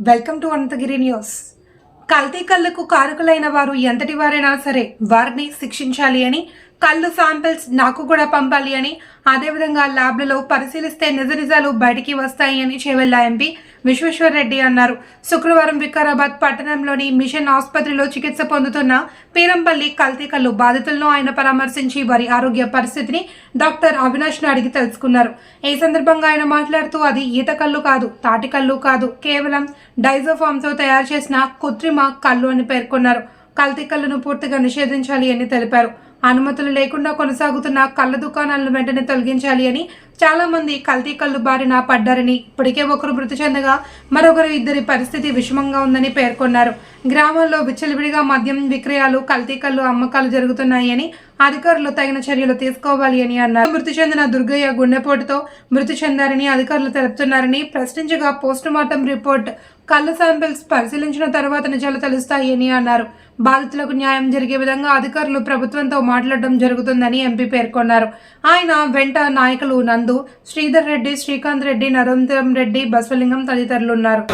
Welcome to Anantagiri news. కల్తీ కళ్ళకు కారకులైన వారు ఎంతటి వారైనా సరే వారిని శిక్షించాలి అని కళ్ళు శాంపిల్స్ నాకు కూడా పంపాలి అని అదేవిధంగా ల్యాబ్లలో పరిశీలిస్తే నిజ నిజాలు బయటికి వస్తాయి అని చేవెళ్ళ ఎంపీ విశ్వేశ్వర్ రెడ్డి అన్నారు. శుక్రవారం వికారాబాద్ పట్టణంలోని మిషన్ ఆసుపత్రిలో చికిత్స పొందుతున్న పీరంపల్లి కల్తీ కళ్ళు బాధితులను ఆయన పరామర్శించి వారి ఆరోగ్య పరిస్థితిని డాక్టర్ అవినాష్ను అడిగి తెలుసుకున్నారు. ఈ సందర్భంగా ఆయన మాట్లాడుతూ అది ఈత కళ్ళు కాదు తాటి కళ్ళు కాదు కేవలం డైజోఫామ్తో తయారు చేసిన కృత్రిమ కళ్ళు అని పేర్కొన్నారు. కల్తీ కళ్ళను పూర్తిగా నిషేధించాలి అని తెలిపారు. అనుమతులు లేకుండా కొనసాగుతున్న కళ్ళ దుకాణాలను వెంటనే తొలగించాలి అని చాలామంది కల్తీ కళ్ళు బారిన పడ్డారని ఇప్పటికే ఒకరు మృతి చెందగా మరొకరు ఇద్దరి పరిస్థితి విషమంగా ఉందని పేర్కొన్నారు. గ్రామాల్లో విచ్చలవిడిగా మద్యం విక్రయాలు కల్తీ కళ్ళు అమ్మకాలు జరుగుతున్నాయని అధికారులు తగిన చర్యలు తీసుకోవాలి అని అన్నారు. మృతి చెందిన దుర్గయ్య గుండెపోటుతో మృతి చెందారని అధికారులు తెలుపుతున్నారని ప్రశ్నించగా పోస్టుమార్టం రిపోర్ట్ కళ్ళు శాంపిల్స్ పరిశీలించిన తర్వాత నిజాలు తెలుస్తాయి అని అన్నారు. బాధితులకు న్యాయం జరిగే విధంగా అధికారులు ప్రభుత్వంతో మాట్లాడడం జరుగుతుందని ఎంపీ పేర్కొన్నారు. ఆయన వెంట నాయకులు నందు శ్రీధర్ రెడ్డి శ్రీకాంత్ రెడ్డి నరేంద్రం రెడ్డి బసవలింగం తదితరులు ఉన్నారు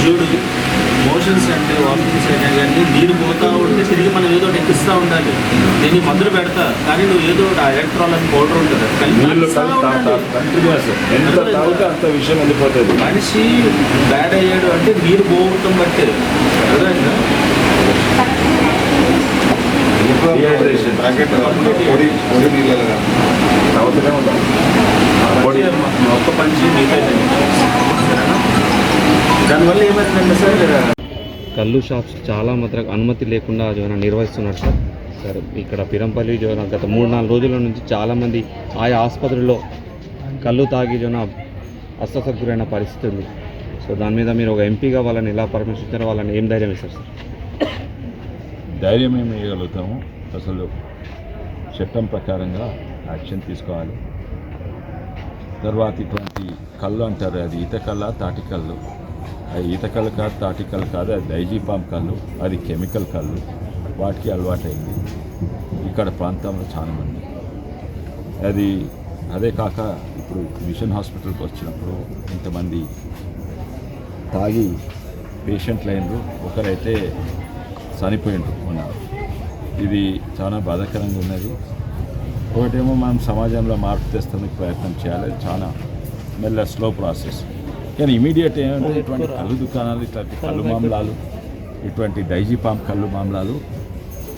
చూడు మోషన్స్ అంటే వాకింగ్స్ అయినా కానీ నీరు పోతా ఉంటే తిరిగి మనం ఏదో ఒకటి ఎక్కిస్తూ ఉండాలి. దీన్ని మందులు పెడతా కానీ నువ్వు ఏదో ఆ ఎలక్ట్రాల్ అని పౌడర్ ఉంటుంది నీళ్ళు కంటిన్యూస్ ఎంత తాగితే అంత విషయం వెళ్ళిపోతుంది. మనిషి బ్యాడ్ అయ్యాడు అంటే నీరు పోవటం బట్టే. ఒక్క పంచి దానివల్ల ఏమైందంటే సార్? కళ్ళు షాప్స్ చాలా మాత్రం అనుమతి లేకుండా నిర్వహిస్తున్నారు సార్. సార్ ఇక్కడ పిరంపల్లి జోన గత మూడు నాలుగు రోజుల నుంచి చాలామంది ఆయా ఆసుపత్రుల్లో కళ్ళు తాగి జోన అస్వస్థకు పరిస్థితి ఉంది. సో దాని మీద మీరు ఒక ఎంపీగా వాళ్ళని ఎలా పరామర్శించారో వాళ్ళని ఏం ధైర్యం ఇస్తారు సార్? ధైర్యం ఏమి ఇవ్వగలుగుతాము అసలు చట్టం ప్రకారంగా యాక్షన్ తీసుకోవాలి. తర్వాత ఇటువంటి కళ్ళు అంటారు అది ఈత కళ్ళ తాటి కళ్ళు. అది ఈత కళ్ళు కాదు తాటి కళ్ళు కాదు అది డైజీపామ్ కళ్ళు అది కెమికల్ కళ్ళు. వాటికి అలవాటైంది. ఇక్కడ ప్రాంతంలో చాలా మంది అది అదే కాక ఇప్పుడు మిషన్ హాస్పిటల్కి వచ్చినప్పుడు ఇంతమంది తాగి పేషెంట్లు అయినరు. ఒకరైతే చనిపోయిండ్రు ఉన్నారు ఇది చాలా బాధాకరంగా ఉన్నది. ఒకటేమో మనం సమాజంలో మార్పు తెస్తానికి ప్రయత్నం చేయాలి. చాలా మెల్ల స్లో ప్రాసెస్ కానీ ఇమీడియట్ ఏమంటే ఇటువంటి కళ్ళు దుకాణాలు ఇట్లాంటి కళ్ళు మామలాలు ఇటువంటి డైజీ పాంప్ కళ్ళు మామలాలు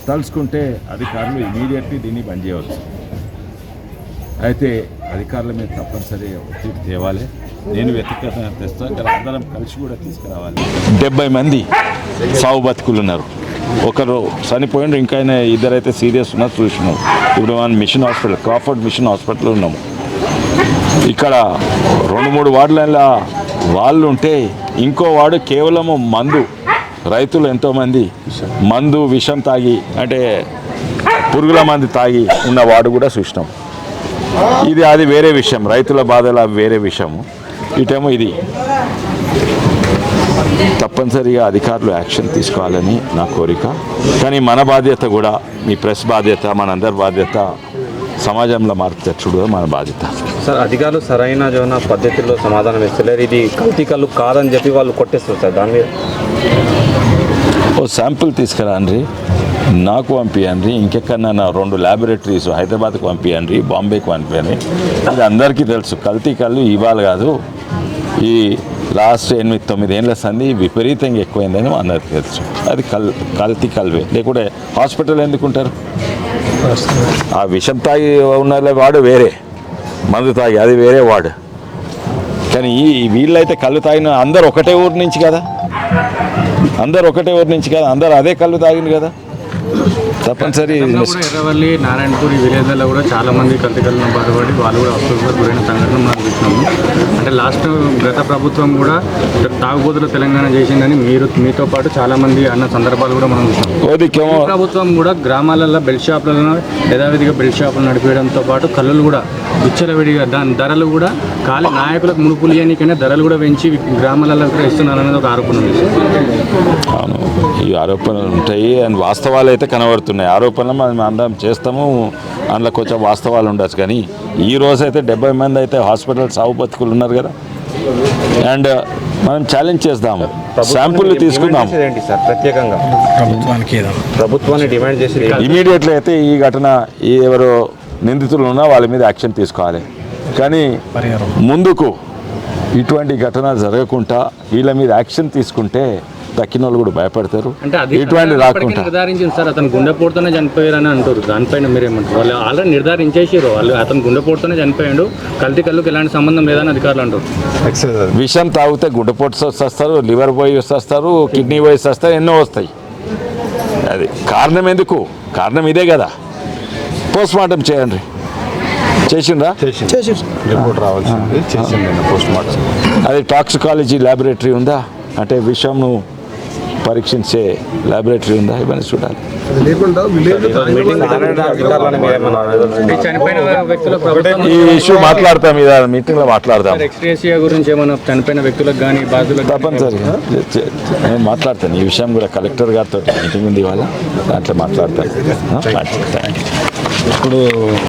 తలుచుకుంటే అధికారులు ఇమీడియట్లీ దీన్ని బంద్ చేయవచ్చు. అయితే అధికారుల మీద తప్పనిసరి ఒత్తిడి తేవాలి. నేను వ్యక్తిగతంగా తెస్తా అందరం కలిసి కూడా తీసుకురావాలి. డెబ్బై మంది సావు బతుకులు ఉన్నారు. ఒకరు చనిపోయిండ్రు ఇంకా ఇద్దరైతే సీరియస్ ఉన్నారు చూసినాం. ఇప్పుడు మనం mission hospital Crawford mission hospital ఉన్నాము ఇక్కడ రెండు మూడు వార్డుల వాళ్ళు ఉంటే ఇంకో వాడు కేవలము మందు రైతులు ఎంతోమంది మందు విషం తాగి అంటే పురుగుల మంది తాగి ఉన్నవాడు కూడా చూసినాం ఇది అది వేరే విషయం. రైతుల బాధలు అవి వేరే విషయము ఇటేమో ఇది. తప్పనిసరిగా అధికారులు యాక్షన్ తీసుకోవాలని నా కోరిక. కానీ మన బాధ్యత కూడా మీ ప్రెస్ బాధ్యత మనందరి బాధ్యత సమాజంలో మార్పు తెచ్చుడు మన బాధ్యత. సార్ అధికారులు సరైన జోన పద్ధతిలో సమాధానం ఇస్తలేరు. ఇది కల్తీ కళ్ళు కాదని చెప్పి వాళ్ళు కొట్టేస్తారు సార్ దాని మీద. ఓ శాంపుల్ తీసుకురండి నాకు పంపించండి ఇంకెక్కడన్నా రెండు ల్యాబొరేటరీస్ హైదరాబాద్కి పంపించండి బాంబేకి పంపించండి ఇది అందరికీ తెలుసు. కల్తీ కళ్ళు ఇవాళ కాదు. ఈ లాస్ట్ ఎనిమిది తొమ్మిది ఏళ్ళ సంది విపరీతంగా ఎక్కువైందని అందరికీ తెలుసు. అది కల్ కల్తీ కల్వే. లేకుంటే హాస్పిటల్ ఎందుకుంటారు? ఆ విషం తాగి ఉన్న వాడు వేరే. మందు తాగి అది వేరే వాడు. కానీ ఈ వీళ్ళైతే కళ్ళు తాగిన అందరు ఒకటే ఊరి నుంచి కదా? అందరు ఒకటే ఊరి నుంచి కదా? అందరు అదే కళ్ళు తాగింది కదా? తప్పనిసరి. ఎర్రవల్లి నారాయణపూర్ ఈ విలేజ్లలో కూడా చాలా మంది కల్తీకలను బాధపడి వాళ్ళు కూడా అస్వస్థకు గురైన సంఘటన మనం చూసినాము. అంటే లాస్ట్ గత ప్రభుత్వం కూడా తాగుబోతులు తెలంగాణ చేసిందని మీరు మీతో పాటు చాలా మంది అన్న సందర్భాలు కూడా మనం చూసాం ఓదికేమో ఈ ప్రభుత్వం కూడా గ్రామాలలో బెల్ట్ షాపులను యథావిధిగా బెల్ట్ షాపులు నడిపేయడంతో పాటు కళ్ళులు కూడా విచ్చలవిడిగా దాని ధరలు కూడా ఖాళీ నాయకులకు మునుపులు ఇయనికనే ధరలు కూడా పెంచి గ్రామాలలో కూడా ఇస్తున్నారనేది ఒక ఆరోపణ ఉంది. అవును. ఈ ఆరోపణలు ఉంటాయి అండ్ వాస్తవాలు అయితే కనబడుతున్నాయి. ఆరోపణలు మనం అందరం చేస్తాము. అందులో కొంచెం వాస్తవాలు ఉండొచ్చు కానీ ఈ రోజు అయితే డెబ్బై మంది అయితే హాస్పిటల్ సాగు బతుకులు ఉన్నారు కదా. అండ్ మనం ఛాలెంజ్ చేద్దాము. శాంపుల్ తీసుకుందాం ప్రత్యేకంగా. డిమాండ్? ఇమీడియట్లీ అయితే ఈ ఘటన ఈ ఎవరు నిందితులు ఉన్నా వాళ్ళ మీద యాక్షన్ తీసుకోవాలి. కానీ ముందుకు ఇటువంటి ఘటన జరగకుండా వీళ్ళ మీద యాక్షన్ తీసుకుంటే తక్కిన వాళ్ళు కూడా భయపడతారు. అంటే అది ఇటువంటి రాకుండా. నిర్ధారించింది సార్ అతను గుండెపోటుతోనే చనిపోయారని అంటారు. దానిపైన మీరేమంటారు వాళ్ళు ఆల్రెడీ నిర్ధారించేసారు వాళ్ళు అతను గుండెపోటుతోనే చనిపోయాడు. కల్తీ కళ్ళుకి ఎలాంటి సంబంధం లేదని అధికారులు అంటారు. విషం తాగితే గుడ్డపోటు వస్తారు లివర్ పోయి వస్తారు కిడ్నీ పోయి వస్తారు ఎన్నో వస్తాయి. అది కారణం ఎందుకు? కారణం ఇదే కదా. పోస్ట్ మార్టం చేయండి. చేసిండ్రా? రిపోర్ట్ రావాల్సింది. చేసింది పోస్ట్ మార్టం. అది టాక్సికాలజీ ల్యాబొరేటరీ ఉందా? అంటే విషంను పరీక్షించే ల్యాబొరేటరీ ఉందా? ఇవన్నీ చూడాలి. మీటింగ్ ఈ ఇష్యూ మాట్లాడతాం. ఇది? మీటింగ్లో మాట్లాడదాం ఎక్స్ట్రేసియా గురించి ఏమైనా చనిపోయిన వ్యక్తులకు కానీ బాధితులకు తప్పనిసరిగా. నేను మాట్లాడతాను. ఈ విషయం కూడా కలెక్టర్ గారితో మీటింగ్ ఉంది ఇవాళ. దాంట్లో మాట్లాడతాను. ఇప్పుడు